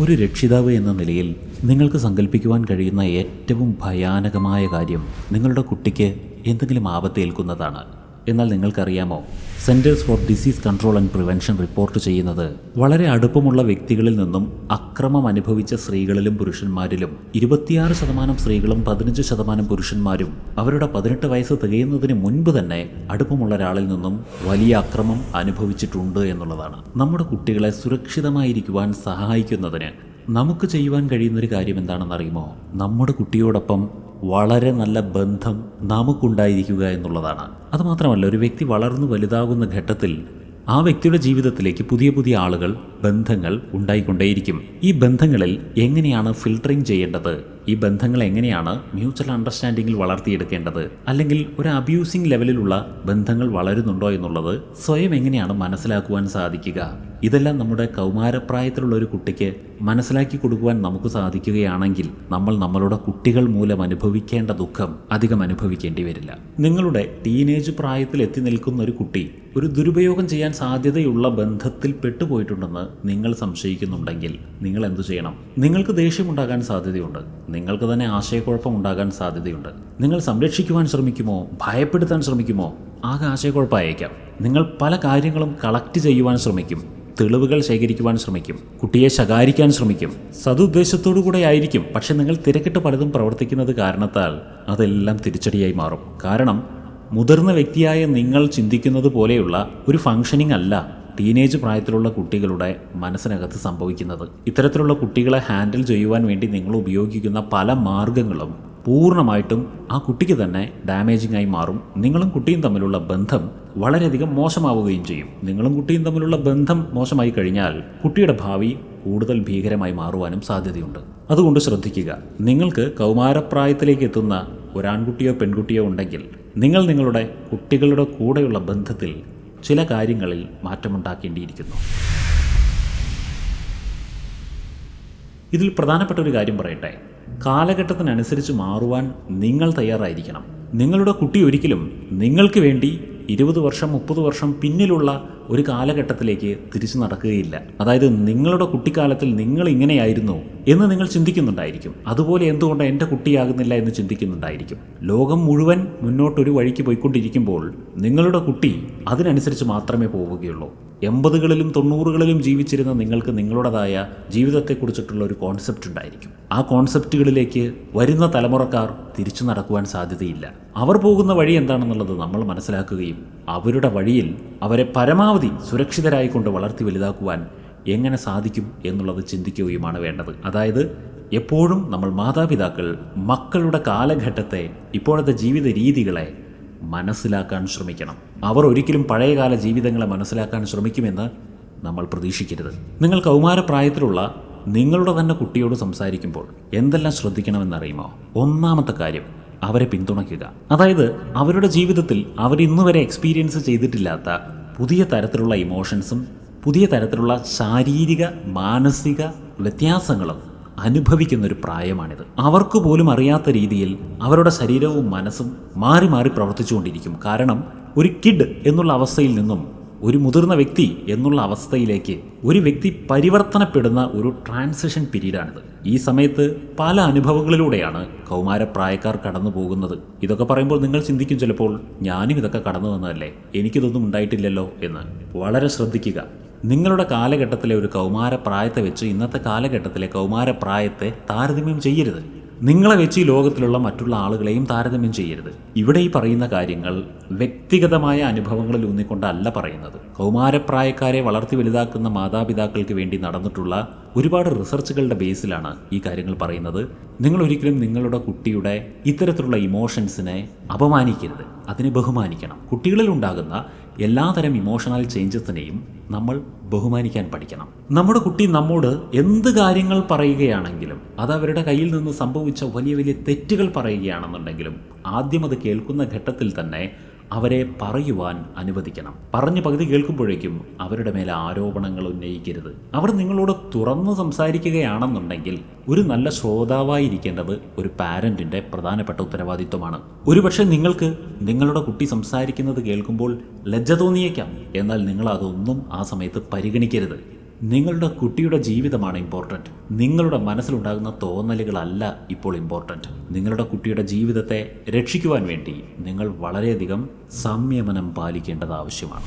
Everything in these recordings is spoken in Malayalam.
ഒരു രക്ഷിതാവ് എന്ന നിലയിൽ നിങ്ങൾക്ക് സങ്കല്പിക്കുവാൻ കഴിയുന്ന ഏറ്റവും ഭയാനകമായ കാര്യം നിങ്ങളുടെ കുട്ടിക്ക് എന്തെങ്കിലും ആപത്തേൽക്കുന്നതാണ് എന്നാൽ നിങ്ങൾക്കറിയാമോ? Centers for Disease Control and Prevention report ചെയ്യുന്നത് വളരെ അടുപ്പമുള്ള വ്യക്തികളിൽ നിന്നും അക്രമം അനുഭവിച്ച സ്ത്രീകളിലും പുരുഷന്മാരിലും ഇരുപത്തിയാറ് ശതമാനം സ്ത്രീകളും പതിനഞ്ച് ശതമാനം പുരുഷന്മാരും അവരുടെ പതിനെട്ട് വയസ്സ് തികയുന്നതിന് മുൻപ് തന്നെ അടുപ്പമുള്ള ഒരാളിൽ നിന്നും വലിയ അക്രമം അനുഭവിച്ചിട്ടുണ്ട് എന്നുള്ളതാണ്. നമ്മുടെ കുട്ടികളെ സുരക്ഷിതമായിരിക്കുവാൻ സഹായിക്കുന്നതിന് നമുക്ക് ചെയ്യുവാൻ കഴിയുന്നൊരു കാര്യം എന്താണെന്നറിയുമോ? നമ്മുടെ കുട്ടിയോടൊപ്പം വളരെ നല്ല ബന്ധം നമുക്കുണ്ടായിരിക്കുക എന്നുള്ളതാണ്. അതുമാത്രമല്ല ഒരു വ്യക്തി വളർന്നു വലുതാകുന്ന ഘട്ടത്തിൽ ആ വ്യക്തിയുടെ ജീവിതത്തിലേക്ക് പുതിയ പുതിയ ആളുകൾ ബന്ധങ്ങൾ ഉണ്ടായിക്കൊണ്ടേയിരിക്കും. ഈ ബന്ധങ്ങളിൽ എങ്ങനെയാണ് ഫിൽട്ടറിങ് ചെയ്യേണ്ടത്? ഈ ബന്ധങ്ങൾ എങ്ങനെയാണ് മ്യൂച്വൽ അണ്ടർസ്റ്റാൻഡിങ്ങിൽ വളർത്തിയെടുക്കേണ്ടത്? അല്ലെങ്കിൽ ഒരു അബ്യൂസിംഗ് ലെവലിലുള്ള ബന്ധങ്ങൾ വളരുന്നുണ്ടോ എന്നുള്ളത് സ്വയം എങ്ങനെയാണ് മനസ്സിലാക്കുവാൻ സാധിക്കുക? ഇതെല്ലാം നമ്മുടെ കൗമാരപ്രായത്തിലുള്ള ഒരു കുട്ടിക്ക് മനസ്സിലാക്കി കൊടുക്കുവാൻ നമുക്ക് സാധിക്കുകയാണെങ്കിൽ നമ്മൾ നമ്മളുടെ കുട്ടികൾ മൂലം അനുഭവിക്കേണ്ട ദുഃഖം അധികം അനുഭവിക്കേണ്ടി വരില്ല. നിങ്ങളുടെ ടീനേജ് പ്രായത്തിൽ എത്തി നിൽക്കുന്ന ഒരു കുട്ടി ഒരു ദുരുപയോഗം ചെയ്യാൻ സാധ്യതയുള്ള ബന്ധത്തിൽ പെട്ടുപോയിട്ടുണ്ടെന്ന് നിങ്ങൾ സംശയിക്കുന്നുണ്ടെങ്കിൽ നിങ്ങൾ എന്തു ചെയ്യണം? നിങ്ങൾക്ക് ദേഷ്യമുണ്ടാകാൻ സാധ്യതയുണ്ട്. നിങ്ങൾക്ക് തന്നെ ആശയക്കുഴപ്പം ഉണ്ടാകാൻ സാധ്യതയുണ്ട്. നിങ്ങൾ സംരക്ഷിക്കുവാൻ ശ്രമിക്കുമോ? ഭയപ്പെടുത്താൻ ശ്രമിക്കുമോ? ആകെ ആശയക്കുഴപ്പമായേക്കാം നിങ്ങൾ പല കാര്യങ്ങളും കളക്ട് ചെയ്യുവാൻ ശ്രമിക്കും. തെളിവുകൾ ശേഖരിക്കുവാൻ ശ്രമിക്കും. കുട്ടിയെ ശകാരിക്കാൻ ശ്രമിക്കും. സതുദ്ദേശത്തോടു കൂടെ ആയിരിക്കും. പക്ഷെ നിങ്ങൾ തിരക്കിട്ട് പലതും പ്രവർത്തിക്കുന്നത് കാരണത്താൽ അതെല്ലാം തിരിച്ചടിയായി മാറും. കാരണം മുതിർന്ന വ്യക്തിയായ നിങ്ങൾ ചിന്തിക്കുന്നത് പോലെയുള്ള ഒരു ഫങ്ഷനിങ് അല്ല. ടീനേജ് പ്രായത്തിലുള്ള കുട്ടികളുടെ മനസ്സിനകത്ത് സംഭവിക്കുന്നത്. ഇത്തരത്തിലുള്ള കുട്ടികളെ ഹാൻഡിൽ ചെയ്യുവാൻ വേണ്ടി നിങ്ങൾ ഉപയോഗിക്കുന്ന പല മാർഗങ്ങളും പൂർണമായിട്ടും ആ കുട്ടിക്ക് തന്നെ ഡാമേജിംഗ് ആയി മാറും. നിങ്ങളും കുട്ടിയും തമ്മിലുള്ള ബന്ധം വളരെയധികം മോശമാവുകയും ചെയ്യും. നിങ്ങളും കുട്ടിയും തമ്മിലുള്ള ബന്ധം മോശമായി കഴിഞ്ഞാൽ കുട്ടിയുടെ ഭാവി കൂടുതൽ ഭീകരമായി മാറുവാനും സാധ്യതയുണ്ട്. അതുകൊണ്ട് ശ്രദ്ധിക്കുക നിങ്ങൾക്ക് കൗമാരപ്രായത്തിലേക്ക് എത്തുന്ന ഒരാൺകുട്ടിയോ പെൺകുട്ടിയോ ഉണ്ടെങ്കിൽ നിങ്ങൾ നിങ്ങളുടെ കുട്ടികളുടെ കൂടെയുള്ള ബന്ധത്തിൽ ചില കാര്യങ്ങളിൽ മാറ്റമുണ്ടാക്കേണ്ടിയിരിക്കുന്നു. ഇതിൽ പ്രധാനപ്പെട്ട ഒരു കാര്യം പറയട്ടെ. കാലഘട്ടത്തിനനുസരിച്ച് മാറുവാൻ നിങ്ങൾ തയ്യാറായിരിക്കണം. നിങ്ങളുടെ കുട്ടി ഒരിക്കലും നിങ്ങൾക്ക് വേണ്ടി ഇരുപത് വർഷം മുപ്പത് വർഷം പിന്നിലുള്ള ഒരു കാലഘട്ടത്തിലേക്ക് തിരിച്ചു നടക്കുകയില്ല. അതായത് നിങ്ങളുടെ കുട്ടിക്കാലത്തിൽ നിങ്ങൾ ഇങ്ങനെയായിരുന്നു എന്ന് നിങ്ങൾ ചിന്തിക്കുന്നുണ്ടായിരിക്കും. അതുപോലെ എന്തുകൊണ്ട് എന്റെ കുട്ടിയാകുന്നില്ല എന്ന് ചിന്തിക്കുന്നുണ്ടായിരിക്കും. ലോകം മുഴുവൻ മുന്നോട്ടൊരു വഴിക്ക് പോയിക്കൊണ്ടിരിക്കുമ്പോൾ നിങ്ങളുടെ കുട്ടി അതിനനുസരിച്ച് മാത്രമേ പോവുകയുള്ളൂ. എൺപതുകളിലും തൊണ്ണൂറുകളിലും ജീവിച്ചിരുന്ന നിങ്ങൾക്ക് നിങ്ങളുടേതായ ജീവിതത്തെക്കുറിച്ചിട്ടുള്ള ഒരു കോൺസെപ്റ്റ് ഉണ്ടായിരിക്കും. ആ കോൺസെപ്റ്റുകളിലേക്ക് വരുന്ന തലമുറക്കാർ തിരിച്ചു നടക്കുവാൻ സാധ്യതയില്ല. അവർ പോകുന്ന വഴി എന്താണെന്നുള്ളത് നമ്മൾ മനസ്സിലാക്കുകയും അവരുടെ വഴിയിൽ അവരെ പരമാവധി സുരക്ഷിതരായിക്കൊണ്ട് വളർത്തി വലുതാക്കുവാൻ എങ്ങനെ സാധിക്കും എന്നുള്ളത് ചിന്തിക്കുകയുമാണ് വേണ്ടത്. അതായത് എപ്പോഴും നമ്മൾ മാതാപിതാക്കൾ മക്കളുടെ കാലഘട്ടത്തെ ഇപ്പോഴത്തെ ജീവിത രീതികളെ മനസ്സിലാക്കാൻ ശ്രമിക്കണം. അവർ ഒരിക്കലും പഴയകാല ജീവിതങ്ങളെ മനസ്സിലാക്കാൻ ശ്രമിക്കുമെന്ന് നമ്മൾ പ്രതീക്ഷിക്കരുത്. നിങ്ങൾ കൗമാരപ്രായത്തിലുള്ള നിങ്ങളുടെ തന്നെ കുട്ടിയോട് സംസാരിക്കുമ്പോൾ എന്തെല്ലാം ശ്രദ്ധിക്കണമെന്നറിയുമോ? ഒന്നാമത്തെ കാര്യം അവരെ പിന്തുണയ്ക്കുക. അതായത് അവരുടെ ജീവിതത്തിൽ അവർ ഇന്നുവരെ എക്സ്പീരിയൻസ് ചെയ്തിട്ടില്ലാത്ത പുതിയ തരത്തിലുള്ള ഇമോഷൻസും പുതിയ തരത്തിലുള്ള ശാരീരിക മാനസിക വ്യത്യാസങ്ങളും അനുഭവിക്കുന്ന ഒരു പ്രായമാണിത്. അവർക്ക് പോലും അറിയാത്ത രീതിയിൽ അവരുടെ ശരീരവും മനസ്സും മാറി മാറി പ്രവർത്തിച്ചുകൊണ്ടിരിക്കും. കാരണം ഒരു കിഡ് എന്നുള്ള അവസ്ഥയിൽ നിന്നും ഒരു മുതിർന്ന വ്യക്തി എന്നുള്ള അവസ്ഥയിലേക്ക് ഒരു വ്യക്തി പരിവർത്തനപ്പെടുന്ന ഒരു ട്രാൻസിഷൻ പീരീഡാണിത്. ഈ സമയത്ത് പല അനുഭവങ്ങളിലൂടെയാണ് കൗമാരപ്രായക്കാർ കടന്നു പോകുന്നത്. ഇതൊക്കെ പറയുമ്പോൾ നിങ്ങൾ ചിന്തിക്കും ചിലപ്പോൾ ഞാനും ഇതൊക്കെ കടന്നു വന്നതല്ലേ? എനിക്കിതൊന്നും ഉണ്ടായിട്ടില്ലല്ലോ? എന്ന് വളരെ ശ്രദ്ധിക്കുക. നിങ്ങളുടെ കാലഘട്ടത്തിലെ ഒരു കൗമാരപ്രായത്തെ വെച്ച് ഇന്നത്തെ കാലഘട്ടത്തിലെ കൗമാരപ്രായത്തെ താരതമ്യം ചെയ്യരുത്. നിങ്ങളെ വെച്ച് ഈ ലോകത്തിലുള്ള മറ്റുള്ള ആളുകളെയും താരതമ്യം ചെയ്യരുത്. ഇവിടെ ഈ പറയുന്ന കാര്യങ്ങൾ വ്യക്തിഗതമായ അനുഭവങ്ങളിൽ ഊന്നിക്കൊണ്ടല്ല പറയുന്നത്. കൗമാരപ്രായക്കാരെ വളർത്തി വലുതാക്കുന്ന മാതാപിതാക്കൾക്ക് വേണ്ടി നടന്നിട്ടുള്ള ഒരുപാട് റിസർച്ചുകളുടെ ബേസിലാണ് ഈ കാര്യങ്ങൾ പറയുന്നത്. നിങ്ങൾ ഒരിക്കലും നിങ്ങളുടെ കുട്ടിയുടെ ഇത്തരത്തിലുള്ള ഇമോഷൻസിനെ അപമാനിക്കരുത്. അതിനെ ബഹുമാനിക്കണം. കുട്ടികളിൽ ഉണ്ടാകുന്ന എല്ലാതരം ഇമോഷണൽ ചേഞ്ചസിനെയും നമ്മൾ ബഹുമാനിക്കാൻ പഠിക്കണം. നമ്മുടെ കുട്ടി നമ്മോട് എന്ത് കാര്യങ്ങൾ പറയുകയാണെങ്കിലും അത് അവരുടെ കയ്യിൽ നിന്ന് സംഭവിച്ച വലിയ വലിയ തെറ്റുകൾ പറയുകയാണെന്നുണ്ടെങ്കിലും ആദ്യം അത് കേൾക്കുന്ന ഘട്ടത്തിൽ തന്നെ അവരെ പറയുവാൻ അനുവദിക്കണം. പറഞ്ഞു പകുതി കേൾക്കുമ്പോഴേക്കും അവരുടെ മേലെ ആരോപണങ്ങൾ ഉന്നയിക്കരുത്. അവർ നിങ്ങളോട് തുറന്നു സംസാരിക്കുകയാണെന്നുണ്ടെങ്കിൽ ഒരു നല്ല ശ്രോതാവായിരിക്കേണ്ടത് ഒരു പാരന്റിന്റെ പ്രധാനപ്പെട്ട ഉത്തരവാദിത്വമാണ്. ഒരുപക്ഷെ നിങ്ങൾക്ക് നിങ്ങളുടെ കുട്ടി സംസാരിക്കുന്നത് കേൾക്കുമ്പോൾ ലജ്ജ തോന്നിയേക്കാം. എന്നാൽ നിങ്ങൾ അതൊന്നും ആ സമയത്ത് പരിഗണിക്കരുത്. നിങ്ങളുടെ കുട്ടിയുടെ ജീവിതമാണ് ഇമ്പോർട്ടന്റ് നിങ്ങളുടെ മനസ്സിലുണ്ടാകുന്ന തോന്നലുകളല്ല ഇപ്പോൾ ഇമ്പോർട്ടന്റ് നിങ്ങളുടെ കുട്ടിയുടെ ജീവിതത്തെ രക്ഷിക്കുവാൻ വേണ്ടി നിങ്ങൾ വളരെയധികം സംയമനം പാലിക്കേണ്ടത് ആവശ്യമാണ്.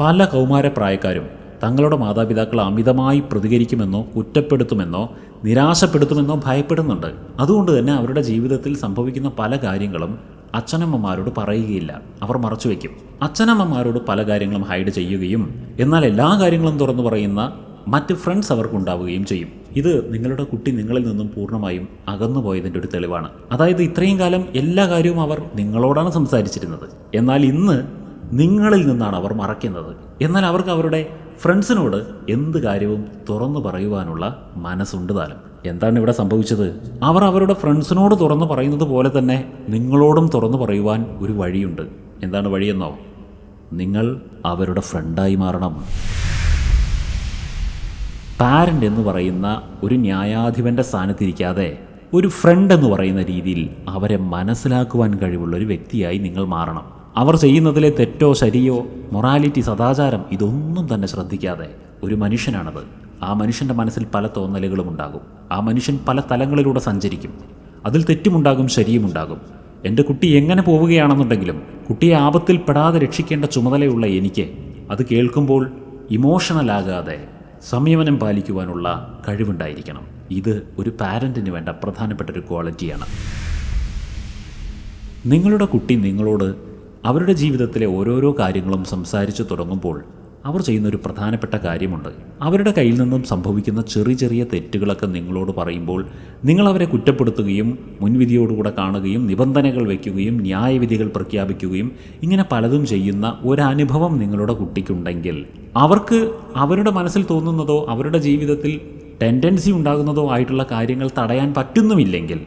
പല കൗമാരപ്രായക്കാരും തങ്ങളുടെ മാതാപിതാക്കൾ അമിതമായി പ്രതികരിക്കുമെന്നോ കുറ്റപ്പെടുത്തുമെന്നോ നിരാശപ്പെടുത്തുമെന്നോ ഭയപ്പെടുന്നുണ്ട്. അതുകൊണ്ട് തന്നെ അവരുടെ ജീവിതത്തിൽ സംഭവിക്കുന്ന പല കാര്യങ്ങളും അച്ഛനമ്മമാരോട് പറയുകയില്ല. അവർ മറച്ചു വയ്ക്കും. അച്ഛനമ്മമാരോട് പല കാര്യങ്ങളും ഹൈഡ് ചെയ്യുകയും എന്നാൽ എല്ലാ കാര്യങ്ങളും തുറന്നു പറയുന്ന മറ്റ് ഫ്രണ്ട്സ് അവർക്കുണ്ടാവുകയും ചെയ്യും. ഇത് നിങ്ങളുടെ കുട്ടി നിങ്ങളിൽ നിന്നും പൂർണമായും അകന്നുപോയതിന്റെ ഒരു തെളിവാണ്. അതായത് ഇത്രയും കാലം എല്ലാ കാര്യവും അവർ നിങ്ങളോടാണ് സംസാരിച്ചിരുന്നത്. എന്നാൽ ഇന്ന് നിങ്ങളിൽ നിന്നാണ് അവർ മറയ്ക്കുന്നത്. എന്നാൽ അവർക്ക് അവരുടെ ഫ്രണ്ട്സിനോട് എന്ത് കാര്യവും തുറന്നു പറയുവാനുള്ള മനസ്സുണ്ട് താനും. എന്താണ് ഇവിടെ സംഭവിച്ചത്? അവർ അവരുടെ ഫ്രണ്ട്സിനോട് തുറന്നു പറയുന്നത് പോലെ തന്നെ നിങ്ങളോടും തുറന്നു പറയുവാൻ ഒരു വഴിയുണ്ട്. എന്താണ് വഴിയെന്നോ? നിങ്ങൾ അവരുടെ ഫ്രണ്ടായി മാറണം. പാരന്റ് എന്ന് പറയുന്ന ഒരു ന്യായാധിപന്റെ സ്ഥാനത്തിരിക്കാതെ ഒരു ഫ്രണ്ട് എന്ന് പറയുന്ന രീതിയിൽ അവരെ മനസ്സിലാക്കുവാൻ കഴിവുള്ള ഒരു വ്യക്തിയായി നിങ്ങൾ മാറണം. അവർ ചെയ്യുന്നതിലെ തെറ്റോ ശരിയോ മൊറാലിറ്റി സദാചാരം ഇതൊന്നും തന്നെ ശ്രദ്ധിക്കാതെ ഒരു മനുഷ്യനാണത്. ആ മനുഷ്യന്റെ മനസ്സിൽ പല തോന്നലുകളും ഉണ്ടാകും. ആ മനുഷ്യൻ പല തലങ്ങളിലൂടെ സഞ്ചരിക്കും. അതിൽ തെറ്റുമുണ്ടാകും ശരിയുമുണ്ടാകും. എന്റെ കുട്ടി എങ്ങനെ പോവുകയാണെന്നുണ്ടെങ്കിലും കുട്ടിയെ ആപത്തിൽ പെടാതെ രക്ഷിക്കേണ്ട ചുമതലയുള്ള എനിക്ക് അത് കേൾക്കുമ്പോൾ ഇമോഷണലാകാതെ സംയമനം പാലിക്കുവാനുള്ള കഴിവുണ്ടായിരിക്കണം. ഇത് ഒരു പാരന്റിന് വേണ്ട പ്രധാനപ്പെട്ട ഒരു ക്വാളിറ്റിയാണ്. നിങ്ങളുടെ കുട്ടി നിങ്ങളോട് അവരുടെ ജീവിതത്തിലെ ഓരോരോ കാര്യങ്ങളും സംസാരിച്ചു തുടങ്ങുമ്പോൾ അവർ ചെയ്യുന്ന ഒരു പ്രധാനപ്പെട്ട കാര്യമുണ്ട്. അവരുടെ കയ്യിൽ നിന്നും സംഭവിക്കുന്ന ചെറിയ ചെറിയ തെറ്റുകളൊക്കെ നിങ്ങളോട് പറയുമ്പോൾ നിങ്ങൾ അവരെ കുറ്റപ്പെടുത്തുകയും മുൻവിധിയോടുകൂടെ കാണുകയും നിബന്ധനകൾ വയ്ക്കുകയും ന്യായവിധികൾ പ്രഖ്യാപിക്കുകയും ഇങ്ങനെ പലതും ചെയ്യുന്ന ഒരനുഭവം നിങ്ങളുടെ കുട്ടിക്കുണ്ടെങ്കിൽ അവർക്ക് അവരുടെ മനസ്സിൽ തോന്നുന്നതോ അവരുടെ ജീവിതത്തിൽ ടെൻഡൻസി ഉണ്ടാകുന്നതോ ആയിട്ടുള്ള കാര്യങ്ങൾ തടയാൻ പറ്റുന്നുമില്ലെങ്കിൽ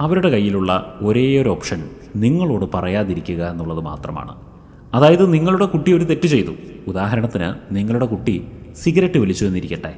അവരുടെ കയ്യിലുള്ള ഒരേ ഒരു ഓപ്ഷൻ നിങ്ങളോട് പറയാതിരിക്കുക എന്നുള്ളത് മാത്രമാണ്. അതായത് നിങ്ങളുടെ കുട്ടി ഒരു തെറ്റ് ചെയ്തു. ഉദാഹരണത്തിന് നിങ്ങളുടെ കുട്ടി സിഗരറ്റ് വലിച്ചു എന്നിരിക്കട്ടെ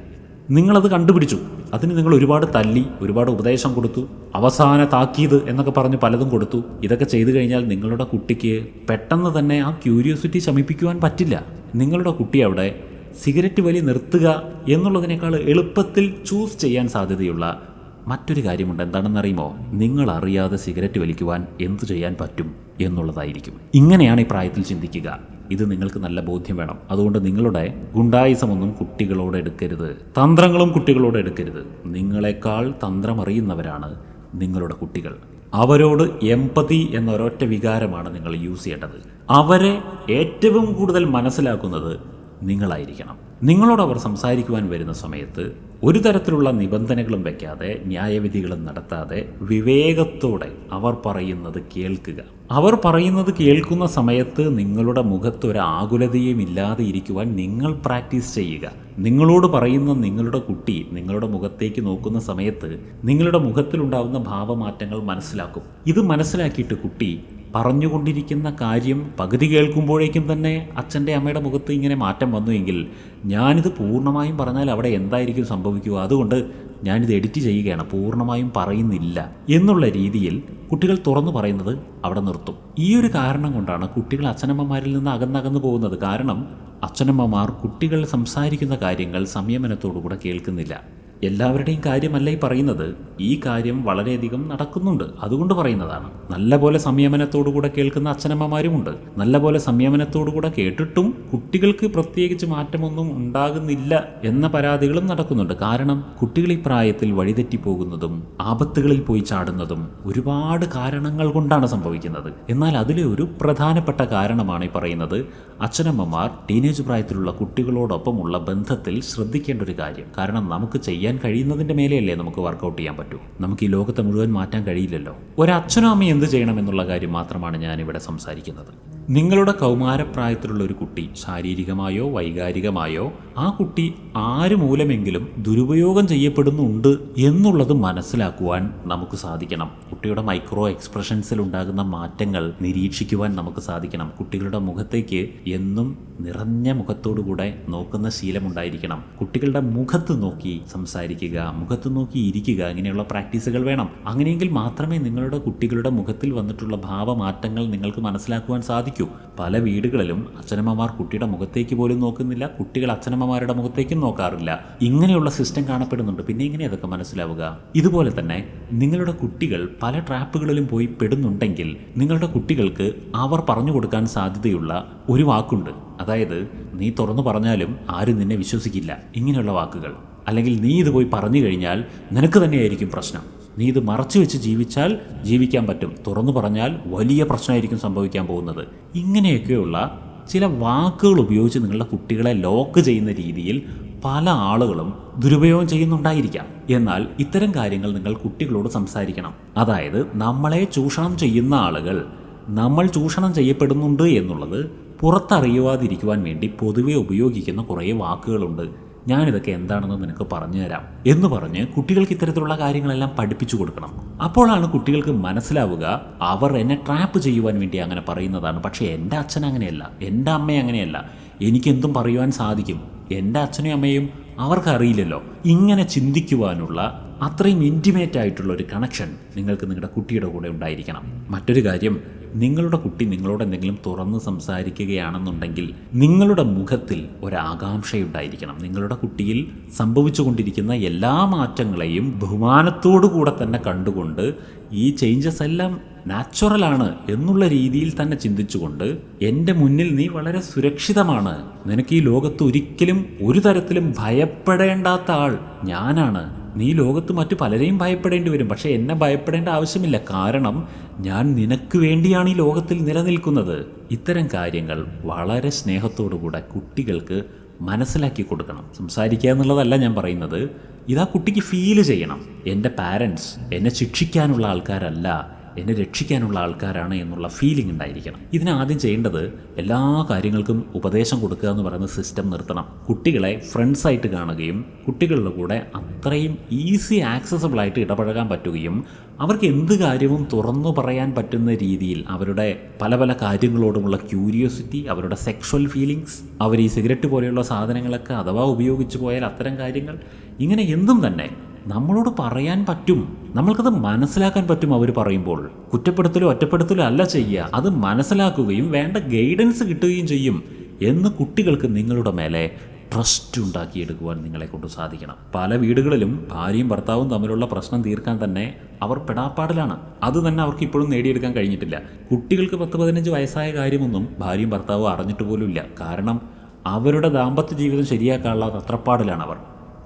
നിങ്ങളത് കണ്ടുപിടിച്ചു. അതിന് നിങ്ങൾ ഒരുപാട് തല്ലി ഒരുപാട് ഉപദേശം കൊടുത്തു അവസാന താക്കീത് എന്നൊക്കെ പറഞ്ഞ് പലതും കൊടുത്തു. ഇതൊക്കെ ചെയ്തു കഴിഞ്ഞാൽ നിങ്ങളുടെ കുട്ടിക്ക് പെട്ടെന്ന് തന്നെ ആ ക്യൂരിയോസിറ്റി ശമിപ്പിക്കുവാൻ പറ്റില്ല. നിങ്ങളുടെ കുട്ടി അവിടെ സിഗരറ്റ് വലി നിർത്തുക എന്നുള്ളതിനേക്കാൾ എളുപ്പത്തിൽ ചൂസ് ചെയ്യാൻ സാധ്യതയുള്ള മറ്റൊരു കാര്യമുണ്ട്. എന്താണെന്നറിയുമോ? നിങ്ങൾ അറിയാതെ സിഗരറ്റ് വലിക്കുവാൻ എന്തു ചെയ്യാൻ പറ്റും? എന്നുള്ളതായിരിക്കും. ഇങ്ങനെയാണ് ഈ പ്രായത്തിൽ ചിന്തിക്കുക. ഇത് നിങ്ങൾക്ക് നല്ല ബോധ്യം വേണം. അതുകൊണ്ട് നിങ്ങളുടെ ഗുണ്ടായിസമൊന്നും കുട്ടികളോട് എടുക്കരുത്. തന്ത്രങ്ങളും കുട്ടികളോട് എടുക്കരുത്. നിങ്ങളെക്കാൾ തന്ത്രമറിയുന്നവരാണ് നിങ്ങളുടെ കുട്ടികൾ. അവരോട് എമ്പതി എന്ന ഒരൊറ്റ വികാരമാണ് നിങ്ങൾ യൂസ് ചെയ്യേണ്ടത്. അവരെ ഏറ്റവും കൂടുതൽ മനസ്സിലാക്കുന്നത് നിങ്ങളായിരിക്കണം. നിങ്ങളോട് അവർ സംസാരിക്കുവാൻ വരുന്ന സമയത്ത് ഒരു തരത്തിലുള്ള നിബന്ധനകളും വയ്ക്കാതെ ന്യായവിധികളും നടത്താതെ വിവേകത്തോടെ അവർ പറയുന്നത് കേൾക്കുക. അവർ പറയുന്നത് കേൾക്കുന്ന സമയത്ത് നിങ്ങളുടെ മുഖത്ത് ഒരു ആകുലതയും ഇല്ലാതെ ഇരിക്കുവാൻ നിങ്ങൾ പ്രാക്ടീസ് ചെയ്യുക. നിങ്ങളോട് പറയുന്ന നിങ്ങളുടെ കുട്ടി നിങ്ങളുടെ മുഖത്തേക്ക് നോക്കുന്ന സമയത്ത് നിങ്ങളുടെ മുഖത്തിലുണ്ടാകുന്ന ഭാവമാറ്റങ്ങൾ മനസ്സിലാക്കും. ഇത് മനസ്സിലാക്കിയിട്ട് കുട്ടി പറഞ്ഞുകൊണ്ടിരിക്കുന്ന കാര്യം പകുതി കേൾക്കുമ്പോഴേക്കും തന്നെ അച്ഛന്റെ അമ്മയുടെ മുഖത്ത് ഇങ്ങനെ മാറ്റം വന്നു എങ്കിൽ ഞാനിത് പൂർണമായും പറഞ്ഞാൽ അവിടെ എന്തായിരിക്കും സംഭവിക്കുക? അതുകൊണ്ട് ഞാനിത് എഡിറ്റ് ചെയ്യുകയാണ്. പൂർണമായും പറയുന്നില്ല എന്നുള്ള രീതിയിൽ കുട്ടികൾ തുറന്നു പറയുന്നത് അവിടെ നിർത്തും. ഈ ഒരു കാരണം കൊണ്ടാണ് കുട്ടികൾ അച്ഛനമ്മമാരിൽ നിന്ന് അകന്നകന്നു പോകുന്നത്. കാരണം അച്ഛനമ്മമാർ കുട്ടികൾ സംസാരിക്കുന്ന കാര്യങ്ങൾ സംയമനത്തോടുകൂടെ കേൾക്കുന്നില്ല. എല്ലാവരുടെയും കാര്യമല്ല ഈ പറയുന്നത്. ഈ കാര്യം വളരെയധികം നടക്കുന്നുണ്ട്. അതുകൊണ്ട് പറയുന്നതാണ്. നല്ലപോലെ സംയമനത്തോടുകൂടെ കേൾക്കുന്ന അച്ഛനമ്മമാരുമുണ്ട്. നല്ലപോലെ സംയമനത്തോടുകൂടെ കേട്ടിട്ടും കുട്ടികൾക്ക് പ്രത്യേകിച്ച് മാറ്റമൊന്നും ഉണ്ടാകുന്നില്ല എന്ന പരാതികളും നടക്കുന്നുണ്ട്. കാരണം കുട്ടികൾ ഈ പ്രായത്തിൽ വഴിതെറ്റിപ്പോകുന്നതും ആപത്തുകളിൽ പോയി ചാടുന്നതും ഒരുപാട് കാരണങ്ങൾ കൊണ്ടാണ് സംഭവിക്കുന്നത്. എന്നാൽ അതിലെ ഒരു പ്രധാനപ്പെട്ട കാരണമാണ് ഈ പറയുന്നത് അച്ഛനമ്മമാർ ടീനേജ് പ്രായത്തിലുള്ള കുട്ടികളോടൊപ്പമുള്ള ബന്ധത്തിൽ ശ്രദ്ധിക്കേണ്ട ഒരു കാര്യം. കാരണം നമുക്ക് ചെയ്യാൻ കഴിയുന്നതിന്റെ മേലെയല്ലേ നമുക്ക് വർക്കൗട്ട് ചെയ്യാൻ പറ്റൂ? നമുക്ക് ഈ ലോകത്തെ മുഴുവൻ മാറ്റാൻ കഴിയില്ലല്ലോ. ഒരച്ഛനും അമ്മയും എന്ത് ചെയ്യണം എന്നുള്ള കാര്യം മാത്രമാണ് ഞാനിവിടെ സംസാരിക്കുന്നത്. നിങ്ങളുടെ കൗമാരപ്രായത്തിലുള്ള ഒരു കുട്ടി ശാരീരികമായോ വൈകാരികമായോ ആ കുട്ടി ആര് മൂലമെങ്കിലും ദുരുപയോഗം ചെയ്യപ്പെടുന്നുണ്ട് എന്നുള്ളത് മനസ്സിലാക്കുവാൻ നമുക്ക് സാധിക്കണം. കുട്ടിയുടെ മൈക്രോ എക്സ്പ്രഷൻസിൽ ഉണ്ടാകുന്ന മാറ്റങ്ങൾ നിരീക്ഷിക്കുവാൻ നമുക്ക് സാധിക്കണം. കുട്ടികളുടെ മുഖത്തേക്ക് എന്നും നിറഞ്ഞ മുഖത്തോടുകൂടെ നോക്കുന്ന ശീലമുണ്ടായിരിക്കണം. കുട്ടികളുടെ മുഖത്ത് നോക്കി സംസാരിക്കുക മുഖത്ത് നോക്കി ഇരിക്കുക ഇങ്ങനെയുള്ള പ്രാക്ടീസുകൾ വേണം. അങ്ങനെയെങ്കിൽ മാത്രമേ നിങ്ങളുടെ കുട്ടികളുടെ മുഖത്തിൽ വന്നിട്ടുള്ള ഭാവമാറ്റങ്ങൾ നിങ്ങൾക്ക് മനസ്സിലാക്കുവാൻ സാധിക്കൂ. പല വീടുകളിലും അച്ഛനമ്മമാർ കുട്ടിയുടെ മുഖത്തേക്ക് പോലും നോക്കുന്നില്ല കുട്ടികൾ അച്ഛനമ്മമാരുടെ മുഖത്തേക്കും നോക്കാറില്ല. ഇങ്ങനെയുള്ള സിസ്റ്റം കാണപ്പെടുന്നുണ്ട്. പിന്നെ എങ്ങനെ അതൊക്കെ മനസ്സിലാവുക? ഇതുപോലെ തന്നെ നിങ്ങളുടെ കുട്ടികൾ പല ട്രാപ്പുകളിലും പോയി പെടുന്നുണ്ടെങ്കിൽ നിങ്ങളുടെ കുട്ടികൾക്ക് അവർ പറഞ്ഞു കൊടുക്കാൻ സാധ്യതയുള്ള ഒരു വാക്കുണ്ട്. അതായത് നീ തുറന്നു പറഞ്ഞാലും ആരും നിന്നെ വിശ്വസിക്കില്ല. ഇങ്ങനെയുള്ള വാക്കുകൾ. അല്ലെങ്കിൽ നീ ഇത് പോയി പറഞ്ഞു കഴിഞ്ഞാൽ നിനക്ക് തന്നെയായിരിക്കും പ്രശ്നം. നീ ഇത് മറച്ചു വെച്ച് ജീവിച്ചാൽ ജീവിക്കാൻ പറ്റും. തുറന്നു പറഞ്ഞാൽ വലിയ പ്രശ്നമായിരിക്കും സംഭവിക്കാൻ പോകുന്നത്. ഇങ്ങനെയൊക്കെയുള്ള ചില വാക്കുകൾ ഉപയോഗിച്ച് നിങ്ങളുടെ കുട്ടികളെ ലോക്ക് ചെയ്യുന്ന രീതിയിൽ പല ആളുകളും ദുരുപയോഗം ചെയ്യുന്നുണ്ടായിരിക്കാം. എന്നാൽ ഇത്തരം കാര്യങ്ങൾ നിങ്ങൾ കുട്ടികളോട് സംസാരിക്കണം. അതായത് നമ്മളെ ചൂഷണം ചെയ്യുന്ന ആളുകൾ നമ്മൾ ചൂഷണം ചെയ്യപ്പെടുന്നുണ്ട് എന്നുള്ളത് പുറത്തറിയുവാതിരിക്കുവാൻ വേണ്ടി പൊതുവെ ഉപയോഗിക്കുന്ന കുറേ വാക്കുകളുണ്ട്. ഞാനിതൊക്കെ എന്താണെന്ന് നിനക്ക് പറഞ്ഞു തരാം എന്ന് പറഞ്ഞ് കുട്ടികൾക്ക് ഇത്തരത്തിലുള്ള കാര്യങ്ങളെല്ലാം പഠിപ്പിച്ചു കൊടുക്കണം. അപ്പോഴാണ് കുട്ടികൾക്ക് മനസ്സിലാവുക അവർ എന്നെ ട്രാപ്പ് ചെയ്യുവാൻ വേണ്ടി അങ്ങനെ പറയുന്നതാണ്. പക്ഷേ എന്റെ അച്ഛൻ അങ്ങനെയല്ല. എന്റെ അമ്മ അങ്ങനെയല്ല. എനിക്കെന്തും പറയുവാൻ സാധിക്കും. എന്റെ അച്ഛനും അമ്മയും അവർക്കറിയില്ലല്ലോ. ഇങ്ങനെ ചിന്തിക്കുവാനുള്ള അത്രയും ഇന്റിമേറ്റ് ആയിട്ടുള്ള ഒരു കണക്ഷൻ നിങ്ങൾക്ക് നിങ്ങളുടെ കുട്ടിയുടെ കൂടെ ഉണ്ടായിരിക്കണം. മറ്റൊരു കാര്യം നിങ്ങളുടെ കുട്ടി നിങ്ങളോട് എന്തെങ്കിലും തുറന്ന് സംസാരിക്കുകയാണെന്നുണ്ടെങ്കിൽ നിങ്ങളുടെ മുഖത്തിൽ ഒരാകാംക്ഷയുണ്ടായിരിക്കണം. നിങ്ങളുടെ കുട്ടിയിൽ സംഭവിച്ചുകൊണ്ടിരിക്കുന്ന എല്ലാ മാറ്റങ്ങളെയും ബഹുമാനത്തോടു കൂടെ തന്നെ കണ്ടുകൊണ്ട് ഈ ചേഞ്ചസ് എല്ലാം നാച്ചുറലാണ് എന്നുള്ള രീതിയിൽ തന്നെ ചിന്തിച്ചുകൊണ്ട് എന്റെ മുന്നിൽ നീ വളരെ സുരക്ഷിതമാണ്. നിനക്ക് ഈ ലോകത്ത് ഒരിക്കലും ഒരു തരത്തിലും ഭയപ്പെടേണ്ടാത്ത ആൾ ഞാനാണ്. നീ ലോകത്ത് മറ്റു പലരെയും ഭയപ്പെടേണ്ടി വരും പക്ഷേ എന്നെ ഭയപ്പെടേണ്ട ആവശ്യമില്ല. കാരണം ഞാൻ നിനക്ക് വേണ്ടിയാണ് ഈ ലോകത്തിൽ നിലനിൽക്കുന്നത്. ഇത്തരം കാര്യങ്ങൾ വളരെ സ്നേഹത്തോടുകൂടെ കുട്ടികൾക്ക് മനസ്സിലാക്കി കൊടുക്കണം. സംസാരിക്കുക എന്നുള്ളതല്ല ഞാൻ പറയുന്നത്. ഇതാ കുട്ടിക്ക് ഫീൽ ചെയ്യണം. എന്റെ പാരൻസ് എന്നെ ശിക്ഷിക്കാനുള്ള ആൾക്കാരല്ല. എന്നെ രക്ഷിക്കാനുള്ള ആൾക്കാരാണ് എന്നുള്ള ഫീലിംഗ് ഉണ്ടായിരിക്കണം. ഇതിന് ആദ്യം ചെയ്യേണ്ടത് എല്ലാ കാര്യങ്ങൾക്കും ഉപദേശം കൊടുക്കുക എന്ന് പറയുന്ന സിസ്റ്റം നിർത്തണം. കുട്ടികളെ ഫ്രണ്ട്സായിട്ട് കാണുകയും കുട്ടികളുടെ കൂടെ അത്രയും ഈസി ആക്സസബിൾ ആയിട്ട് ഇടപഴകാൻ പറ്റുകയും അവർക്ക് എന്ത് കാര്യവും തുറന്നു പറയാൻ പറ്റുന്ന രീതിയിൽ അവരുടെ പല പല കാര്യങ്ങളോടുമുള്ള ക്യൂരിയോസിറ്റി അവരുടെ സെക്ഷൽ ഫീലിങ്സ് അവർ ഈ സിഗരറ്റ് പോലെയുള്ള സാധനങ്ങളൊക്കെ അഥവാ ഉപയോഗിച്ചു പോയാൽ അത്തരം കാര്യങ്ങൾ ഇങ്ങനെ എന്തും തന്നെ നമ്മളോട് പറയാൻ പറ്റും. നമ്മൾക്കത് മനസ്സിലാക്കാൻ പറ്റും അവർ പറയുമ്പോൾ. കുറ്റപ്പെടുത്തലോ ഒറ്റപ്പെടുത്തലോ അല്ല ചെയ്യുക. അത് മനസ്സിലാക്കുകയും വേണ്ട ഗൈഡൻസ് കിട്ടുകയും ചെയ്യും എന്ന് കുട്ടികൾക്ക് നിങ്ങളുടെ മേലെ ട്രസ്റ്റ് ഉണ്ടാക്കിയെടുക്കുവാൻ നിങ്ങളെ കൊണ്ട് സാധിക്കണം. പല വീടുകളിലും ഭാര്യയും ഭർത്താവും തമ്മിലുള്ള പ്രശ്നം തീർക്കാൻ തന്നെ അവർ പെടാപ്പാടിലാണ്. അത് തന്നെ അവർക്ക് ഇപ്പോഴും നേടിയെടുക്കാൻ കഴിഞ്ഞിട്ടില്ല. കുട്ടികൾക്ക് പത്ത് പതിനഞ്ച് വയസ്സായ കാര്യമൊന്നും ഭാര്യയും ഭർത്താവും അറിഞ്ഞിട്ട് പോലുമില്ല. കാരണം അവരുടെ ദാമ്പത്യ ജീവിതം ശരിയാക്കാനുള്ള തത്രപ്പാടിലാണ് അവർ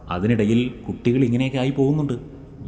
അതിനിടയിൽ കുട്ടികൾ ഇങ്ങനെയൊക്കെ ആയി പോകുന്നുണ്ട്.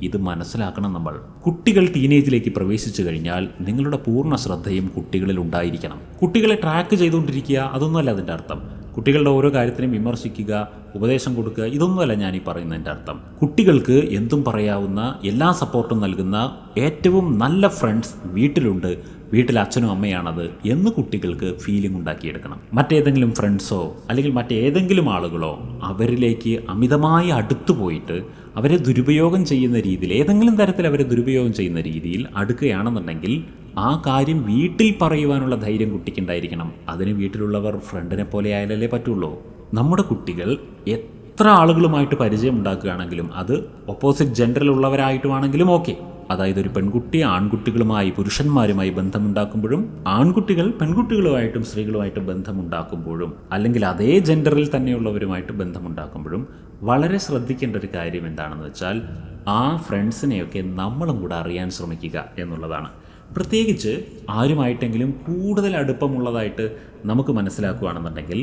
ഇത് മനസ്സിലാക്കണം നമ്മൾ. കുട്ടികൾ ടീനേജിലേക്ക് പ്രവേശിച്ചു കഴിഞ്ഞാൽ നിങ്ങളുടെ പൂർണ ശ്രദ്ധയും കുട്ടികളിൽ ഉണ്ടായിരിക്കണം. കുട്ടികളെ ട്രാക്ക് ചെയ്തുകൊണ്ടിരിക്കുക അതൊന്നുമല്ല അതിന്റെ അർത്ഥം. കുട്ടികളുടെ ഓരോ കാര്യത്തിനും വിമർശിക്കുക ഉപദേശം കൊടുക്കുക ഇതൊന്നുമല്ല ഞാൻ ഈ പറയുന്നതിന്റെ അർത്ഥം. കുട്ടികൾക്ക് എന്തും പറയാവുന്ന എല്ലാ സപ്പോർട്ടും നൽകുന്ന ഏറ്റവും നല്ല ഫ്രണ്ട്സ് വീട്ടിലുണ്ട്. വീട്ടിൽ അച്ഛനും അമ്മയാണത് എന്ന് കുട്ടികൾക്ക് ഫീലിംഗ് ഉണ്ടാക്കിയെടുക്കണം. മറ്റേതെങ്കിലും ഫ്രണ്ട്സോ അല്ലെങ്കിൽ മറ്റേതെങ്കിലും ആളുകളോ അവരിലേക്ക് അമിതമായി അടുത്തു പോയിട്ട് അവരെ ദുരുപയോഗം ചെയ്യുന്ന രീതിയിൽ ഏതെങ്കിലും തരത്തിൽ അവരെ ദുരുപയോഗം ചെയ്യുന്ന രീതിയിൽ അടുക്കുകയാണെന്നുണ്ടെങ്കിൽ ആ കാര്യം വീട്ടിൽ പറയുവാനുള്ള ധൈര്യം കുട്ടിക്കുണ്ടായിരിക്കണം അതിന് വീട്ടിലുള്ളവർ ഫ്രണ്ടിനെ പോലെ ആയാലല്ലേ പറ്റുള്ളൂ. നമ്മുടെ കുട്ടികൾ എത്ര ആളുകളുമായിട്ട് പരിചയം ഉണ്ടാക്കുകയാണെങ്കിലും അത് ഓപ്പോസിറ്റ് ജെൻഡറിലുള്ളവരായിട്ടുമാണെങ്കിലും ഓക്കെ അതായത് ഒരു പെൺകുട്ടി ആൺകുട്ടികളുമായി പുരുഷന്മാരുമായി ബന്ധമുണ്ടാക്കുമ്പോഴും ആൺകുട്ടികൾ പെൺകുട്ടികളുമായിട്ടും സ്ത്രീകളുമായിട്ടും ബന്ധമുണ്ടാക്കുമ്പോഴും അല്ലെങ്കിൽ അതേ ജെൻഡറിൽ തന്നെയുള്ളവരുമായിട്ട് ബന്ധമുണ്ടാക്കുമ്പോഴും വളരെ ശ്രദ്ധിക്കേണ്ട ഒരു കാര്യം എന്താണെന്ന് വെച്ചാൽ ആ ഫ്രണ്ട്സിനെയൊക്കെ നമ്മളും കൂടെ അറിയാൻ ശ്രമിക്കുക എന്നുള്ളതാണ്. പ്രത്യേകിച്ച് ആരുമായിട്ടെങ്കിലും കൂടുതൽ അടുപ്പമുള്ളതായിട്ട് നമുക്ക് മനസ്സിലാക്കുകയാണെന്നുണ്ടെങ്കിൽ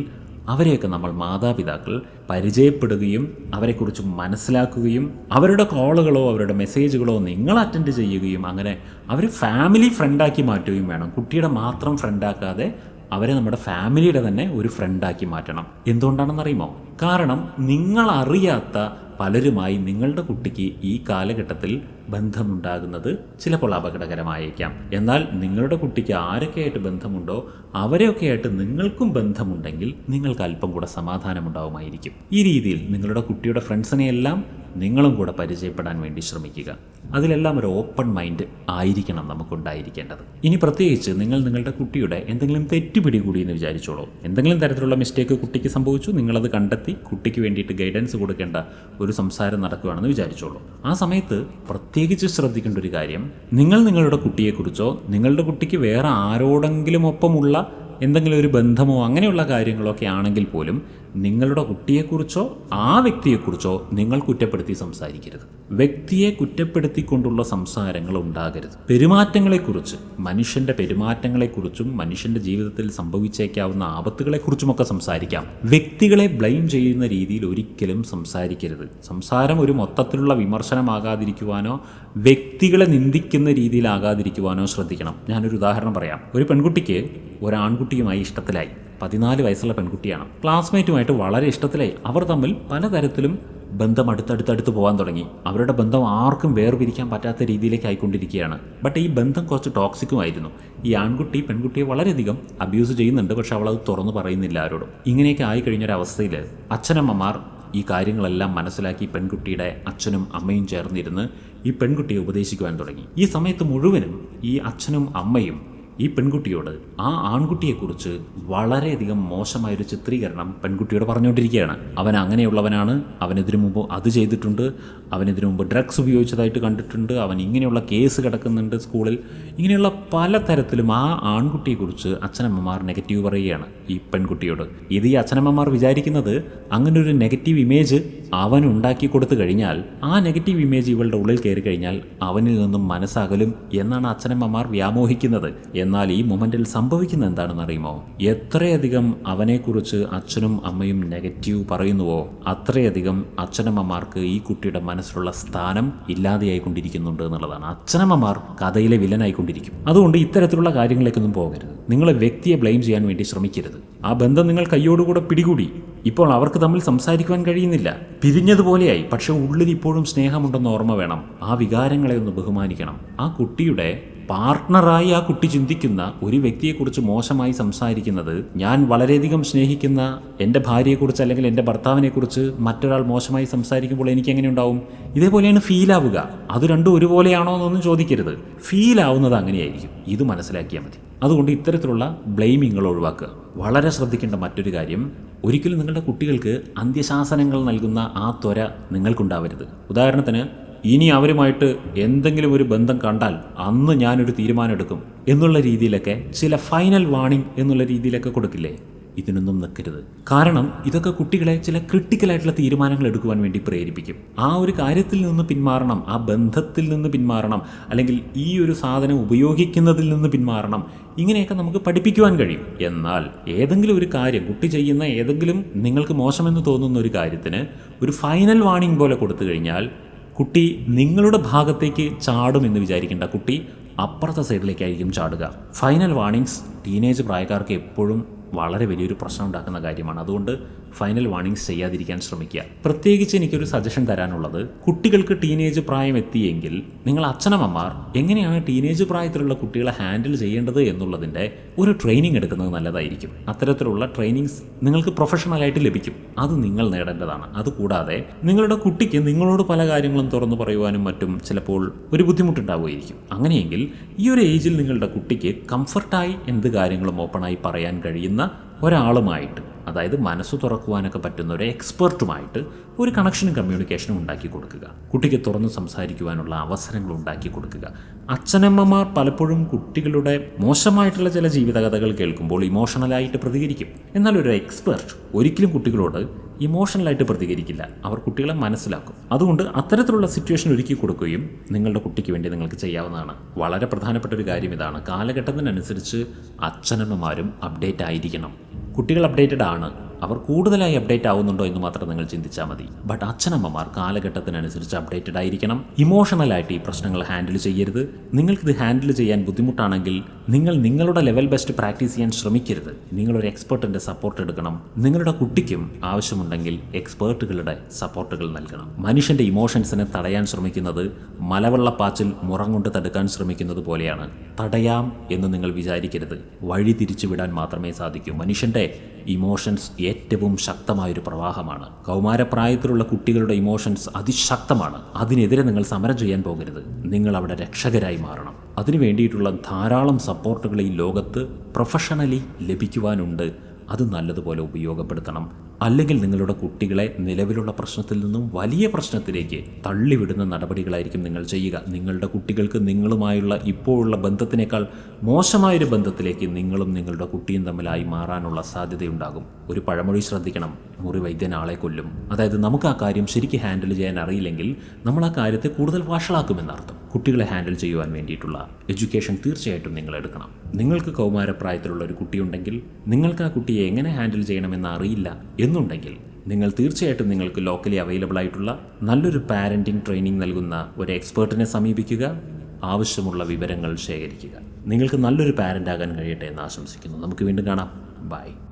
അവരെയൊക്കെ നമ്മൾ മാതാപിതാക്കൾ പരിചയപ്പെടുകയും അവരെക്കുറിച്ച് മനസ്സിലാക്കുകയും അവരുടെ കോളുകളോ അവരുടെ മെസ്സേജുകളോ നിങ്ങൾ അറ്റൻഡ് ചെയ്യുകയും അങ്ങനെ അവർ ഫാമിലി ഫ്രണ്ടാക്കി മാറ്റുകയും വേണം. കുട്ടിയുടെ മാത്രം ഫ്രണ്ടാക്കാതെ അവരെ നമ്മുടെ ഫാമിലിയുടെ തന്നെ ഒരു ഫ്രണ്ടാക്കി മാറ്റണം. എന്തുകൊണ്ടാണെന്നറിയുമോ? കാരണം നിങ്ങളറിയാത്ത പലരുമായി നിങ്ങളുടെ കുട്ടിക്ക് ഈ കാലഘട്ടത്തിൽ ബന്ധമുണ്ടാകുന്നത് ചിലപ്പോൾ അപകടകരമായേക്കാം. എന്നാൽ നിങ്ങളുടെ കുട്ടിക്ക് ആരൊക്കെയായിട്ട് ബന്ധമുണ്ടോ അവരെയൊക്കെയായിട്ട് നിങ്ങൾക്കും ബന്ധമുണ്ടെങ്കിൽ നിങ്ങൾക്ക് അല്പം കൂടെ സമാധാനമുണ്ടാവുമായിരിക്കും. ഈ രീതിയിൽ നിങ്ങളുടെ കുട്ടിയുടെ ഫ്രണ്ട്സിനെയെല്ലാം നിങ്ങളും കൂടെ പരിചയപ്പെടാൻ വേണ്ടി ശ്രമിക്കുക. അതിലെല്ലാം ഒരു ഓപ്പൺ മൈൻഡ് ആയിരിക്കണം നമുക്കുണ്ടായിരിക്കേണ്ടത്. ഇനി പ്രത്യേകിച്ച് നിങ്ങൾ നിങ്ങളുടെ കുട്ടിയുടെ എന്തെങ്കിലും തെറ്റുപിടി കൂടി എന്ന് വിചാരിച്ചോളൂ. എന്തെങ്കിലും തരത്തിലുള്ള മിസ്റ്റേക്ക് കുട്ടിക്ക് സംഭവിച്ചു നിങ്ങളത് കണ്ടെത്തി കുട്ടിക്ക് വേണ്ടിയിട്ട് ഗൈഡൻസ് കൊടുക്കേണ്ട ഒരു സംസാരം നടക്കുകയാണെന്ന് വിചാരിച്ചോളൂ. ആ സമയത്ത് പ്രത്യേകിച്ച് ശ്രദ്ധിക്കേണ്ട ഒരു കാര്യം നിങ്ങൾ നിങ്ങളുടെ കുട്ടിയെക്കുറിച്ചോ നിങ്ങളുടെ കുട്ടിക്ക് വേറെ ആരോടെങ്കിലും ഒപ്പമുള്ള എന്തെങ്കിലും ഒരു ബന്ധമോ അങ്ങനെയുള്ള കാര്യങ്ങളൊക്കെ ആണെങ്കിൽ പോലും നിങ്ങളുടെ കുട്ടിയെക്കുറിച്ചോ ആ വ്യക്തിയെക്കുറിച്ചോ നിങ്ങൾ കുറ്റപ്പെടുത്തി സംസാരിക്കരുത്. വ്യക്തിയെ കുറ്റപ്പെടുത്തിക്കൊണ്ടുള്ള സംസാരങ്ങൾ ഉണ്ടാകരുത്. പെരുമാറ്റങ്ങളെക്കുറിച്ച് മനുഷ്യന്റെ പെരുമാറ്റങ്ങളെക്കുറിച്ചും മനുഷ്യന്റെ ജീവിതത്തിൽ സംഭവിച്ചേക്കാവുന്ന ആപത്തുകളെക്കുറിച്ചുമൊക്കെ സംസാരിക്കാം. വ്യക്തികളെ ബ്ലെയിം ചെയ്യുന്ന രീതിയിൽ ഒരിക്കലും സംസാരിക്കരുത്. സംസാരം ഒരു മൊത്തത്തിലുള്ള വിമർശനമാകാതിരിക്കുവാനോ വ്യക്തികളെ നിന്ദിക്കുന്ന രീതിയിലാകാതിരിക്കുവാനോ ശ്രദ്ധിക്കണം. ഞാനൊരു ഉദാഹരണം പറയാം. ഒരു പെൺകുട്ടിക്ക് ഒരാൺകുട്ടിയുമായി ഇഷ്ടത്തിലായി. പതിനാല് വയസ്സുള്ള പെൺകുട്ടിയാണ്. ക്ലാസ്മേറ്റുമായിട്ട് വളരെ ഇഷ്ടത്തിലായി. അവർ തമ്മിൽ പലതരത്തിലും ബന്ധം അടുത്തടുത്തടുത്ത് പോകാൻ തുടങ്ങി. അവരുടെ ബന്ധം ആർക്കും വേർപിരിക്കാൻ പറ്റാത്ത രീതിയിലേക്ക് ആയിക്കൊണ്ടിരിക്കുകയാണ്. ബട്ട് ഈ ബന്ധം കുറച്ച് ടോക്സിക്കുമായിരുന്നു ഈ ആൺകുട്ടി പെൺകുട്ടിയെ വളരെയധികം അബ്യൂസ് ചെയ്യുന്നുണ്ട്. പക്ഷെ അവളത് തുറന്നു പറയുന്നില്ല ആരോടും. ഇങ്ങനെയൊക്കെ ആയിക്കഴിഞ്ഞൊരവസ്ഥയിൽ അച്ഛനമ്മമാർ ഈ കാര്യങ്ങളെല്ലാം മനസ്സിലാക്കി പെൺകുട്ടിയുടെ അച്ഛനും അമ്മയും ചേർന്നിരുന്ന് ഈ പെൺകുട്ടിയെ ഉപദേശിക്കുവാൻ തുടങ്ങി. ഈ സമയത്ത് മുഴുവനും ഈ അച്ഛനും അമ്മയും ഈ പെൺകുട്ടിയോട് ആ ആൺകുട്ടിയെക്കുറിച്ച് വളരെയധികം മോശമായൊരു ചിത്രീകരണം പെൺകുട്ടിയോട് പറഞ്ഞുകൊണ്ടിരിക്കുകയാണ്. അവൻ അങ്ങനെയുള്ളവനാണ് അവനെതിനു മുമ്പ് അത് ചെയ്തിട്ടുണ്ട് അവനെതിനു മുമ്പ് ഡ്രഗ്സ് ഉപയോഗിച്ചതായിട്ട് കണ്ടിട്ടുണ്ട് അവൻ ഇങ്ങനെയുള്ള കേസ് കിടക്കുന്നുണ്ട് സ്കൂളിൽ. ഇങ്ങനെയുള്ള പല തരത്തിലും ആ ആൺകുട്ടിയെക്കുറിച്ച് അച്ഛനമ്മമാർ നെഗറ്റീവ് പറയുകയാണ് ഈ പെൺകുട്ടിയോട്. ഇത് ഈ അച്ഛനമ്മമാർ വിചാരിക്കുന്നത് അങ്ങനൊരു നെഗറ്റീവ് ഇമേജ് അവൻ ഉണ്ടാക്കി കൊടുത്തു കഴിഞ്ഞാൽ ആ നെഗറ്റീവ് ഇമേജ് ഇവളുടെ ഉള്ളിൽ കയറി കഴിഞ്ഞാൽ അവനിൽ നിന്നും മനസ്സാകലും എന്നാണ് അച്ഛനമ്മമാർ വ്യാമോഹിക്കുന്നത്. എന്നാൽ ഈ മൊമെന്റിൽ സംഭവിക്കുന്നത് എന്താണെന്ന് അറിയുമോ എത്രയധികം അവനെക്കുറിച്ച് അച്ഛനും അമ്മയും നെഗറ്റീവ് പറയുന്നുവോ അത്രയധികം അച്ഛനമ്മമാർക്ക് ഈ കുട്ടിയുടെ മനസ്സിലുള്ള സ്ഥാനം ഇല്ലാതെയായിക്കൊണ്ടിരിക്കുന്നുണ്ട് എന്നുള്ളതാണ്. അച്ഛനമ്മമാർ കഥയിലെ വില്ലനായിക്കൊണ്ടിരിക്കും. അതുകൊണ്ട് ഇത്തരത്തിലുള്ള കാര്യങ്ങളിലേക്കൊന്നും പോകരുത്. നിങ്ങളെ വ്യക്തിയെ ബ്ലെയിം ചെയ്യാൻ വേണ്ടി ശ്രമിക്കരുത്. ആ ബന്ധം നിങ്ങൾ കൈയോടുകൂടെ പിടികൂടി. ഇപ്പോൾ അവർക്ക് തമ്മിൽ സംസാരിക്കുവാൻ കഴിയുന്നില്ല. പിരിഞ്ഞതുപോലെയായി പക്ഷെ ഉള്ളിൽ ഇപ്പോഴും സ്നേഹമുണ്ടെന്ന് ഓർമ്മ വേണം. ആ വികാരങ്ങളെ ഒന്ന് ബഹുമാനിക്കണം. ആ കുട്ടിയുടെ പാർട്ട്ണറായി ആ കുട്ടി ചിന്തിക്കുന്ന ഒരു വ്യക്തിയെക്കുറിച്ച് മോശമായി സംസാരിക്കുന്നത് ഞാൻ വളരെയധികം സ്നേഹിക്കുന്ന എന്റെ ഭാര്യയെക്കുറിച്ച് അല്ലെങ്കിൽ എന്റെ ഭർത്താവിനെക്കുറിച്ച് മറ്റൊരാൾ മോശമായി സംസാരിക്കുമ്പോൾ എനിക്ക് എങ്ങനെ ഉണ്ടാവും? ഇതേപോലെയാണ് ഫീൽ ആവുക. അത് രണ്ടും ഒരുപോലെയാണോ എന്നൊന്നും ചോദിക്കരുത്. ഫീൽ ആവുന്നത് അങ്ങനെയായിരിക്കും. ഇത് മനസ്സിലാക്കിയാൽ മതി. അതുകൊണ്ട് ഇത്തരത്തിലുള്ള ബ്ലെയിമിങ്ങൾ ഒഴിവാക്കുക. വളരെ ശ്രദ്ധിക്കേണ്ട മറ്റൊരു കാര്യം ഒരിക്കലും നിങ്ങളുടെ കുട്ടികൾക്ക് അന്ത്യശാസനങ്ങൾ നൽകുന്ന ആ ത്വര നിങ്ങൾക്കുണ്ടാവരുത്. ഉദാഹരണത്തിന് ഇനി അവരുമായിട്ട് എന്തെങ്കിലും ഒരു ബന്ധം കണ്ടാൽ അന്ന് ഞാനൊരു തീരുമാനം എടുക്കും എന്നുള്ള രീതിയിലൊക്കെ ചില ഫൈനൽ വാണിംഗ് എന്നുള്ള രീതിയിലൊക്കെ കൊടുക്കില്ലേ? ഇതിനൊന്നും നിൽക്കരുത്. കാരണം ഇതൊക്കെ കുട്ടികളെ ചില ക്രിട്ടിക്കലായിട്ടുള്ള തീരുമാനങ്ങൾ എടുക്കുവാൻ വേണ്ടി പ്രേരിപ്പിക്കും. ആ ഒരു കാര്യത്തിൽ നിന്ന് പിന്മാറണം ആ ബന്ധത്തിൽ നിന്ന് പിന്മാറണം അല്ലെങ്കിൽ ഈ ഒരു സാധനം ഉപയോഗിക്കുന്നതിൽ നിന്ന് പിന്മാറണം ഇങ്ങനെയൊക്കെ നമുക്ക് പഠിപ്പിക്കുവാൻ കഴിയും. എന്നാൽ ഏതെങ്കിലും ഒരു കാര്യം കുട്ടി ചെയ്യുന്ന ഏതെങ്കിലും നിങ്ങൾക്ക് മോശമെന്ന് തോന്നുന്ന ഒരു കാര്യത്തിന് ഒരു ഫൈനൽ വാണിംഗ് പോലെ കൊടുത്തു കഴിഞ്ഞാൽ കുട്ടി നിങ്ങളുടെ ഭാഗത്തേക്ക് ചാടുമെന്ന് വിചാരിക്കേണ്ട കുട്ടി അപ്പുറത്തെ സൈഡിലേക്കായിരിക്കും ചാടുക. ഫൈനൽ വാണിങ്സ് ടീനേജ് പ്രായക്കാർക്ക് എപ്പോഴും വളരെ വലിയൊരു പ്രശ്നം ഉണ്ടാക്കുന്ന കാര്യമാണ്. അതുകൊണ്ട് ഫൈനൽ വാണിങ്സ് ചെയ്യാതിരിക്കാൻ ശ്രമിക്കുക. പ്രത്യേകിച്ച് എനിക്കൊരു സജഷൻ തരാനുള്ളത് കുട്ടികൾക്ക് ടീനേജ് പ്രായം എത്തിയെങ്കിൽ നിങ്ങൾ അച്ഛനമ്മമാർ എങ്ങനെയാണ് ടീനേജ് പ്രായത്തിലുള്ള കുട്ടികളെ ഹാൻഡിൽ ചെയ്യേണ്ടത് എന്നുള്ളതിന്റെ ഒരു ട്രെയിനിങ് എടുക്കുന്നത് നല്ലതായിരിക്കും. അത്തരത്തിലുള്ള ട്രെയിനിങ്സ് നിങ്ങൾക്ക് പ്രൊഫഷണലായിട്ട് ലഭിക്കും. അത് നിങ്ങൾ നേടേണ്ടതാണ്. അതുകൂടാതെ നിങ്ങളുടെ കുട്ടിക്ക് നിങ്ങളോട് പല കാര്യങ്ങളും തുറന്നു പറയുവാനും മറ്റും ചിലപ്പോൾ ഒരു ബുദ്ധിമുട്ടുണ്ടാവുമായിരിക്കും. അങ്ങനെയെങ്കിൽ ഈ ഒരു ഏജിൽ നിങ്ങളുടെ കുട്ടിക്ക് കംഫർട്ടായി എന്ത് കാര്യങ്ങളും ഓപ്പണായി പറയാൻ കഴിയുന്ന ഒരാളുമായിട്ട്. അതായത് മനസ്സ് തുറക്കുവാനൊക്കെ പറ്റുന്ന ഒരു എക്സ്പെർട്ടുമായിട്ട് ഒരു കണക്ഷനും കമ്മ്യൂണിക്കേഷനും ഉണ്ടാക്കി കൊടുക്കുക. കുട്ടിക്ക് തുറന്ന് സംസാരിക്കുവാനുള്ള അവസരങ്ങൾ ഉണ്ടാക്കി കൊടുക്കുക. അച്ഛനമ്മമാർ പലപ്പോഴും കുട്ടികളുടെ മോശമായിട്ടുള്ള ചില ജീവിതകഥകൾ കേൾക്കുമ്പോൾ ഇമോഷണലായിട്ട് പ്രതികരിക്കും. എന്നാൽ ഒരു എക്സ്പെർട്ട് ഒരിക്കലും കുട്ടികളോട് ഇമോഷണലായിട്ട് പ്രതികരിക്കില്ല. അവർ കുട്ടികളെ മനസ്സിലാക്കും. അതുകൊണ്ട് അത്തരത്തിലുള്ള സിറ്റുവേഷൻ ഒരുക്കി കൊടുക്കുകയും നിങ്ങളുടെ കുട്ടിക്ക് വേണ്ടി നിങ്ങൾക്ക് ചെയ്യാവുന്നതാണ്. വളരെ പ്രധാനപ്പെട്ട ഒരു കാര്യം ഇതാണ്. കാലഘട്ടത്തിനനുസരിച്ച് അച്ഛനമ്മമാരും അപ്ഡേറ്റ് ആയിരിക്കണം. കുട്ടികൾ അപ്ഡേറ്റഡ് ആണ്. അവർ കൂടുതലായി അപ്ഡേറ്റ് ആവുന്നുണ്ടോ എന്ന് മാത്രം നിങ്ങൾ ചിന്തിച്ചാൽ മതി. ബട്ട് അച്ഛനമ്മമാർ കാലഘട്ടത്തിനനുസരിച്ച് അപ്ഡേറ്റഡ് ആയിരിക്കണം. ഇമോഷണലായിട്ട് ഈ പ്രശ്നങ്ങൾ ഹാൻഡിൽ ചെയ്യരുത്. നിങ്ങൾക്കിത് ഹാൻഡിൽ ചെയ്യാൻ ബുദ്ധിമുട്ടാണെങ്കിൽ നിങ്ങൾ നിങ്ങളുടെ ലെവൽ ബെസ്റ്റ് പ്രാക്ടീസ് ചെയ്യാൻ ശ്രമിക്കരുത്. നിങ്ങളൊരു എക്സ്പെർട്ടിന്റെ സപ്പോർട്ട് എടുക്കണം. നിങ്ങളുടെ കുട്ടിക്കും ആവശ്യമുണ്ടെങ്കിൽ എക്സ്പേർട്ടുകളുടെ സപ്പോർട്ടുകൾ നൽകണം. മനുഷ്യന്റെ ഇമോഷൻസിനെ തടയാൻ ശ്രമിക്കുന്നത് മലവെള്ളപ്പാച്ചിൽ മുറം കൊണ്ട് തടുക്കാൻ ശ്രമിക്കുന്നത് പോലെയാണ്. തടയാം എന്ന് നിങ്ങൾ വിചാരിക്കരുത്. വഴി തിരിച്ചുവിടാൻ മാത്രമേ സാധിക്കൂ. മനുഷ്യന്റെ ഇമോഷൻസ് ഏറ്റവും ശക്തമായൊരു പ്രവാഹമാണ്. കൗമാരപ്രായത്തിലുള്ള കുട്ടികളുടെ ഇമോഷൻസ് അതിശക്തമാണ്. അതിനെതിരെ നിങ്ങൾ സമരം ചെയ്യാൻ പോകരുത്. നിങ്ങൾ അവിടെ രക്ഷകരായി മാറണം. അതിനു വേണ്ടിയിട്ടുള്ള ധാരാളം സപ്പോർട്ടുകൾ ഈ ലോകത്ത് പ്രൊഫഷണലി ലഭിക്കുവാനുണ്ട്. അത് നല്ലതുപോലെ ഉപയോഗപ്പെടുത്തണം. അല്ലെങ്കിൽ നിങ്ങളുടെ കുട്ടികളെ നിലവിലുള്ള പ്രശ്നത്തിൽ നിന്നും വലിയ പ്രശ്നത്തിലേക്ക് തള്ളിവിടുന്ന നടപടികളായിരിക്കും നിങ്ങൾ ചെയ്യുക. നിങ്ങളുടെ കുട്ടികൾക്ക് നിങ്ങളുമായുള്ള ഇപ്പോഴുള്ള ബന്ധത്തിനേക്കാൾ മോശമായൊരു ബന്ധത്തിലേക്ക് നിങ്ങളും നിങ്ങളുടെ കുട്ടിയും തമ്മിലായി മാറാനുള്ള സാധ്യതയുണ്ടാകും. ഒരു പഴമൊഴി ശ്രദ്ധിക്കണം. മുറി വൈദ്യൻ ആളെ കൊല്ലും. അതായത് നമുക്ക് ആ കാര്യം ശരിക്കും ഹാൻഡിൽ ചെയ്യാൻ അറിയില്ലെങ്കിൽ നമ്മൾ ആ കാര്യത്തെ കൂടുതൽ വഷളാക്കുമെന്നർത്ഥം. കുട്ടികളെ ഹാൻഡിൽ ചെയ്യുവാൻ വേണ്ടിയിട്ടുള്ള എഡ്യൂക്കേഷൻ തീർച്ചയായിട്ടും നിങ്ങൾ എടുക്കണം നിങ്ങൾക്ക് കൗമാരപ്രായത്തിലുള്ള ഒരു കുട്ടിയുണ്ടെങ്കിൽ നിങ്ങൾക്ക് ആ കുട്ടിയെ എങ്ങനെ ഹാൻഡിൽ ചെയ്യണമെന്ന് അറിയില്ല എന്നുണ്ടെങ്കിൽ നിങ്ങൾ തീർച്ചയായിട്ടും നിങ്ങൾക്ക് ലോക്കലി അവൈലബിൾ ആയിട്ടുള്ള നല്ലൊരു പാരന്റിംഗ് ട്രെയിനിങ് നൽകുന്ന ഒരു എക്സ്പേർട്ടിനെ സമീപിക്കുക ആവശ്യമുള്ള വിവരങ്ങൾ ശേഖരിക്കുക. നിങ്ങൾക്ക് നല്ലൊരു പാരന്റ് ആകാൻ കഴിയട്ടെ എന്ന് ആശംസിക്കുന്നു. നമുക്ക് വീണ്ടും കാണാം. ബൈ.